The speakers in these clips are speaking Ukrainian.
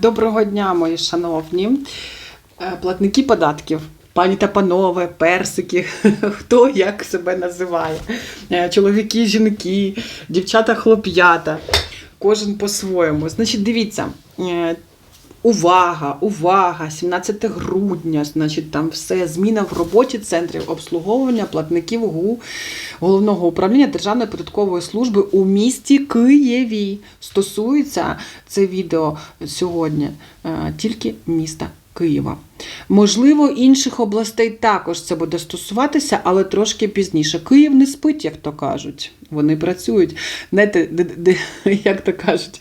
Доброго дня, мої шановні е, платники податків. Пані та панове, персики, хто як себе називає. Е, Чоловіки, жінки, дівчата, хлоп'ята. Кожен по-своєму. Значить, дивіться. Увага, увага! 17 грудня, значить, там все зміна в роботі центрів обслуговування платників ГУ головного управління Державної податкової служби у місті Києві. Стосується це відео сьогодні е, тільки міста Києва. Можливо, інших областей також це буде стосуватися, але трошки пізніше. Київ не спить, як то кажуть. Вони працюють. Знаєте, як то кажуть.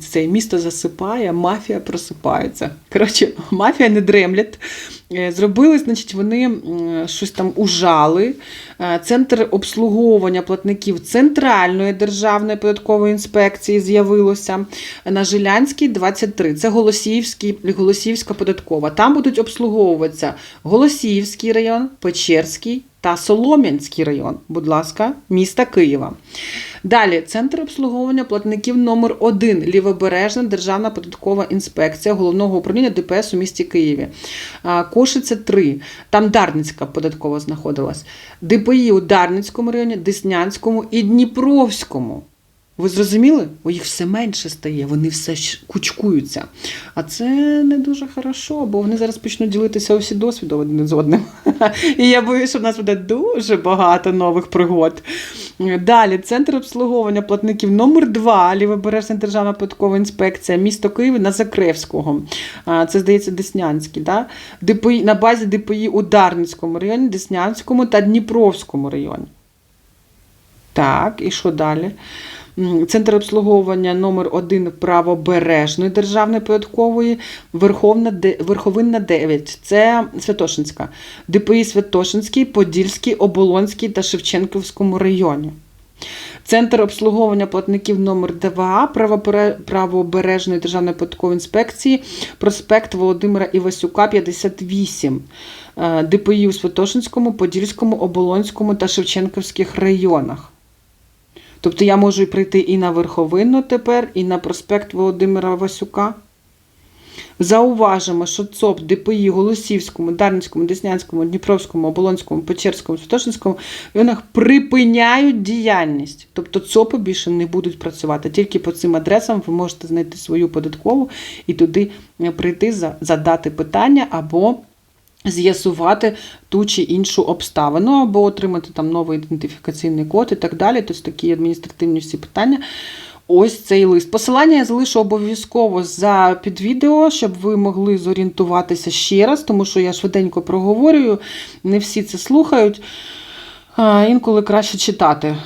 Це місто засипає, мафія просипається. Коротше, мафія не дремлять. Е, Зробили, значить, вони щось там ужали. Е, Центр обслуговування платників Центральної державної податкової інспекції з'явилося на Жилянській 23. Це Голосіївський, Голосіївська податкова. Там будуть обслуговуватися Голосіївський район, Печерський та Солом'янський район, будь ласка, міста Києва. Далі центр обслуговування платників номер 1 Лівобережна Державна податкова інспекція головного управління ДПС у місті Києві. Кошиця 3. Там Дарницька податкова знаходилась. ДПІ у Дарницькому районі, Деснянському і Дніпровському. Ви зрозуміли? О, їх все менше стає, вони все кучкуються. А це не дуже хорошо, бо вони зараз почнуть ділитися усі досвідом один з одним. І я боюсь, що в нас буде дуже багато нових пригод. Далі, центр обслуговування платників номер 2 Лівобережна державна податкова інспекція, місто Київ на Закревського. Це, здається, Деснянський. Да? ДПІ, на базі ДПІ у Дарницькому районі, Деснянському та Дніпровському районі. Так, і що далі? Центр обслуговування номер 1 правобережної державної податкової, Верховна, Верховинна 9. Це Святошинська. ДПІ Святошинський, Подільський, Оболонський та Шевченківському районі. Центр обслуговування платників номер 2 правобережної державної податкової інспекції, проспект Володимира Івасюка, 58. Е, ДПІ у Святошинському, Подільському, Оболонському та Шевченківських районах. Тобто я можу прийти і на Верховинну тепер, і на проспект Володимира Васюка. Зауважимо, що ЦОП, ДПІ, Голосівському, Дарницькому, Деснянському, Дніпровському, Оболонському, Печерському, Святошинському районах припиняють діяльність. Тобто ЦОПи більше не будуть працювати. Тільки по цим адресам ви можете знайти свою податкову і туди е, прийти, задати питання або з'ясувати ту чи іншу обставину, або отримати там новий ідентифікаційний код і так далі. Тобто такі адміністративні всі питання. Ось цей лист. Посилання я залишу обов'язково за під відео, щоб ви могли зорієнтуватися ще раз, тому що я швиденько проговорюю, не всі це слухають. Інколи краще читати.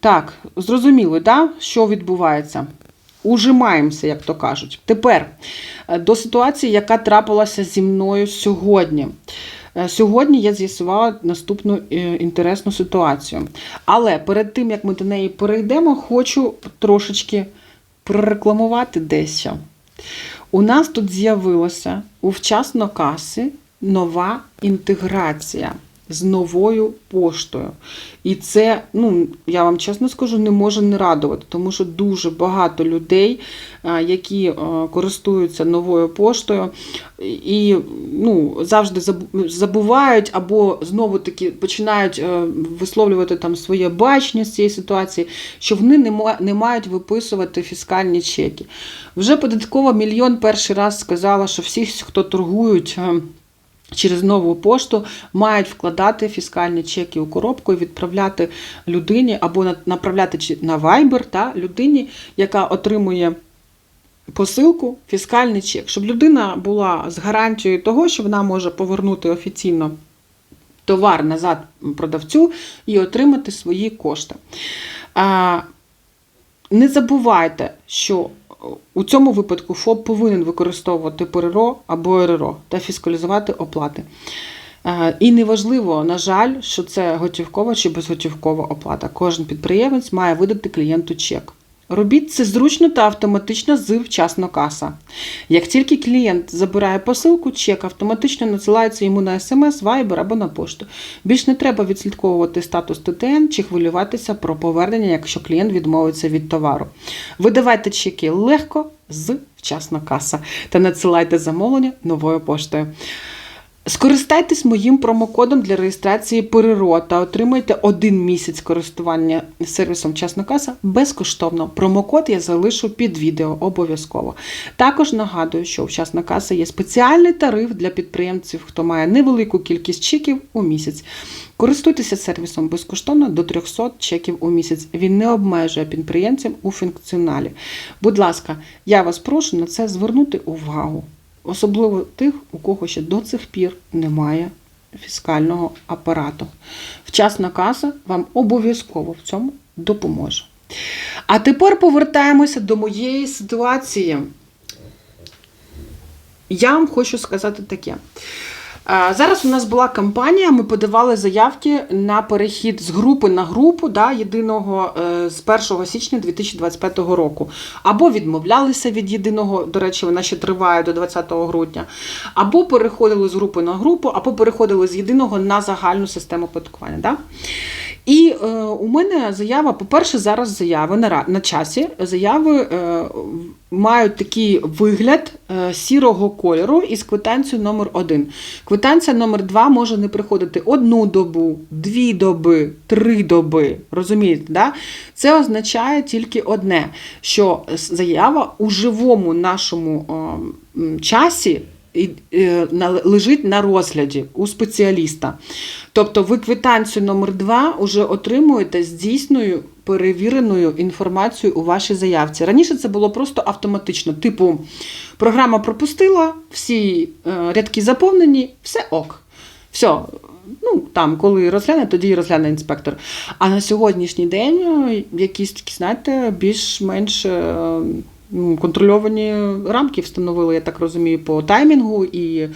Так, зрозуміли, да? що відбувається? Ужимаємося, як то кажуть. Тепер е, до ситуації, яка трапилася зі мною сьогодні. Е, Сьогодні я з'ясувала наступну е, інтересну ситуацію. Але перед тим, як ми до неї перейдемо, хочу трошечки прорекламувати дещо. У нас тут з'явилася у вчасно каси нова інтеграція з новою поштою. І це, ну, я вам чесно скажу, не може не радувати, тому що дуже багато людей, які е, користуються новою поштою, і ну, завжди забувають або знову таки починають е, висловлювати там своє бачення з цієї ситуації, що вони не мають виписувати фіскальні чеки. Вже податкова мільйон перший раз сказала, що всі, хто торгують. Через нову пошту мають вкладати фіскальні чеки у коробку і відправляти людині або направляти на Viber та людині, яка отримує посилку, фіскальний чек, щоб людина була з гарантією того, що вона може повернути офіційно товар назад продавцю і отримати свої кошти. Не забувайте, що у цьому випадку ФОП повинен використовувати ПРРО або РРО та фіскалізувати оплати. Е, І неважливо, на жаль, що це готівкова чи безготівкова оплата. Кожен підприємець має видати клієнту чек. Робіть це зручно та автоматично з вчасно каса. Як тільки клієнт забирає посилку, чек автоматично надсилається йому на смс, Viber або на пошту. Більш не треба відслідковувати статус ТТН чи хвилюватися про повернення, якщо клієнт відмовиться від товару. Видавайте чеки легко, з вчасно каса та надсилайте замовлення новою поштою. Скористайтесь моїм промокодом для реєстрації перерод та отримайте один місяць користування сервісом Вчасна каса безкоштовно. Промокод я залишу під відео обов'язково. Також нагадую, що у Вчасна каса є спеціальний тариф для підприємців, хто має невелику кількість чеків у місяць. Користуйтеся сервісом безкоштовно до 300 чеків у місяць. Він не обмежує підприємців у функціоналі. Будь ласка, я вас прошу на це звернути увагу. Особливо тих, у кого ще до цих пір немає фіскального апарату. Вчасна каса вам обов'язково в цьому допоможе. А тепер повертаємося до моєї ситуації. Я вам хочу сказати таке. Зараз у нас була кампанія, ми подавали заявки на перехід з групи на групу да, єдиного е, з 1 січня 2025 року. Або відмовлялися від єдиного, до речі, вона ще триває до 20 грудня, або переходили з групи на групу, або переходили з єдиного на загальну систему податкування. Да? І е, у мене заява, по-перше, зараз заяви на, на часі. Заяви е, мають такий вигляд е, сірого кольору із квитанцією номер 1 Квитанція номер 2 може не приходити одну добу, дві доби, три доби. Розумієте, да? Це означає тільки одне, що заява у живому нашому е, часі лежить на розгляді у спеціаліста. Тобто ви квитанцію номер 2 вже отримуєте з дійсною перевіреною інформацією у вашій заявці. Раніше це було просто автоматично. Типу, програма пропустила, всі е, рядки заповнені, все ок. Все. Ну, там, коли розгляне, тоді і розгляне інспектор. А на сьогоднішній день е, якісь такі, знаєте, більш-менш е, контрольовані рамки встановили, я так розумію, по таймінгу, і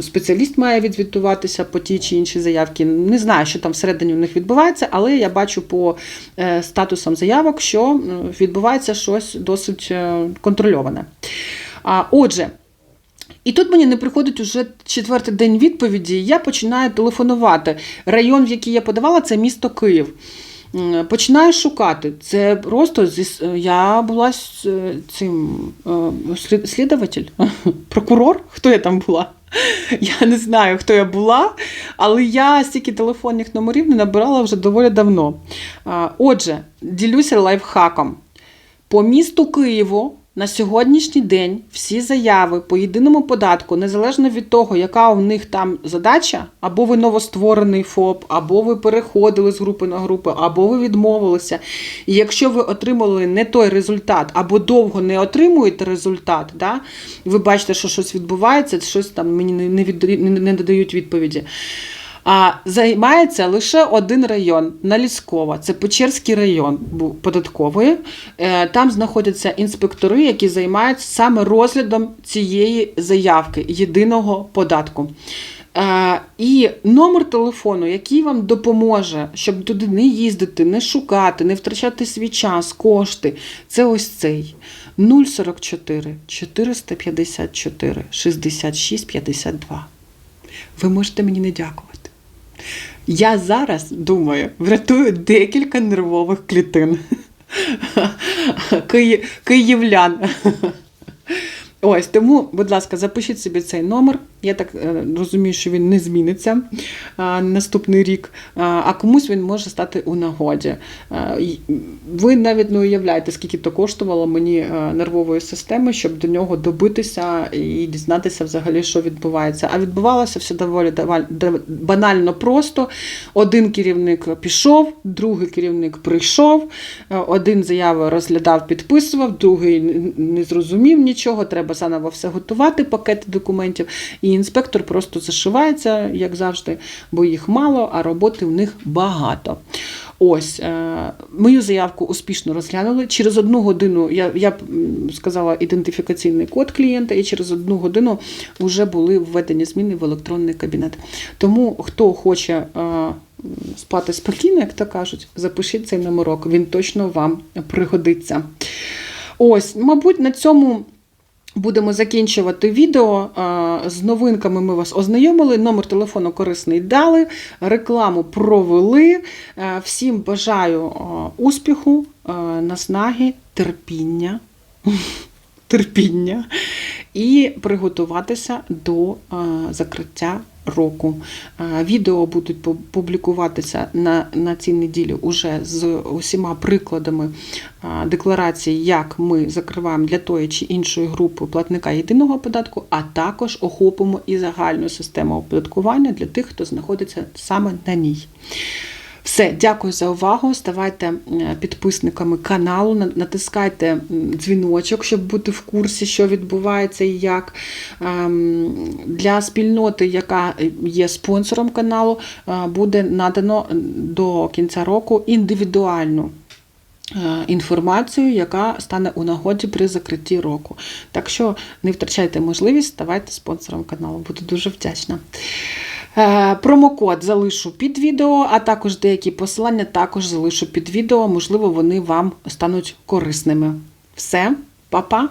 спеціаліст має відзвітуватися по тій чи іншій заявці. Не знаю, що там всередині у них відбувається, але я бачу по е, статусам заявок, що відбувається щось досить е, контрольоване. Отже, і тут мені не приходить уже четвертий день відповіді, я починаю телефонувати. Район, в який я подавала, це місто Київ. М, Починаю шукати. Це просто я була цим е, слідователь, прокурор. Хто я там була? Я не знаю, хто я була, але я стільки телефонних номерів не набирала вже доволі давно. Отже, ділюся лайфхаком. По місту Києву на сьогоднішній день всі заяви по єдиному податку, незалежно від того, яка у них там задача, або ви новостворений ФОП, або ви переходили з групи на групу, або ви відмовилися. І якщо ви отримали не той результат, або довго не отримуєте результат, да, ви бачите, що щось відбувається, щось там мені не, не, не додають відповіді. А займається лише один район Наліскова. Це Печерський район податкової. Е, Там знаходяться інспектори, які займаються саме розглядом цієї заявки єдиного податку. Е, І номер телефону, який вам допоможе, щоб туди не їздити, не шукати, не втрачати свій час, кошти, це ось цей 044 454 66 52. Ви можете мені не дякувати. Я зараз думаю, врятую декілька нервових клітин. Киї... Київлян. Ось тому, будь ласка, запишіть собі цей номер. Я так е, розумію, що він не зміниться наступний рік, а, а комусь він може стати у нагоді. Ви навіть не уявляєте, скільки то коштувало мені е, нервової системи, щоб до нього добитися і дізнатися взагалі, що відбувається. А відбувалося все доволі банально просто. Один керівник пішов, другий керівник прийшов, е, один заяву розглядав, підписував, другий не зрозумів нічого, треба заново все готувати, пакети документів. І інспектор просто зашивається, як завжди, бо їх мало, а роботи в них багато. Ось е, мою заявку успішно розглянули. Через одну годину я, я сказала ідентифікаційний код клієнта, і через одну годину вже були введені зміни в електронний кабінет. Тому хто хоче е, спати спокійно, як то кажуть, запишіть цей номерок, він точно вам пригодиться. Ось, мабуть, на цьому. Будемо закінчувати відео. Е, З новинками ми вас ознайомили. Номер телефону корисний дали, рекламу провели. Е, Всім бажаю е, успіху, наснаги, терпіння терпіння і приготуватися до е, закриття року. Е, Відео будуть пу- публікуватися на, на цій неділі уже з усіма прикладами е, декларацій, як ми закриваємо для тої чи іншої групи платника єдиного податку, а також охопимо і загальну систему оподаткування для тих, хто знаходиться саме на ній. Все, дякую за увагу. Ставайте підписниками каналу, натискайте дзвіночок, щоб бути в курсі, що відбувається і як. Ем, Для спільноти, яка є спонсором каналу, е, буде надано до кінця року індивідуальну е, інформацію, яка стане у нагоді при закритті року. Так що не втрачайте можливість, ставайте спонсором каналу. Буду дуже вдячна. Е, Промокод залишу під відео, а також деякі посилання також залишу під відео. Можливо, вони вам стануть корисними. Все, па-па!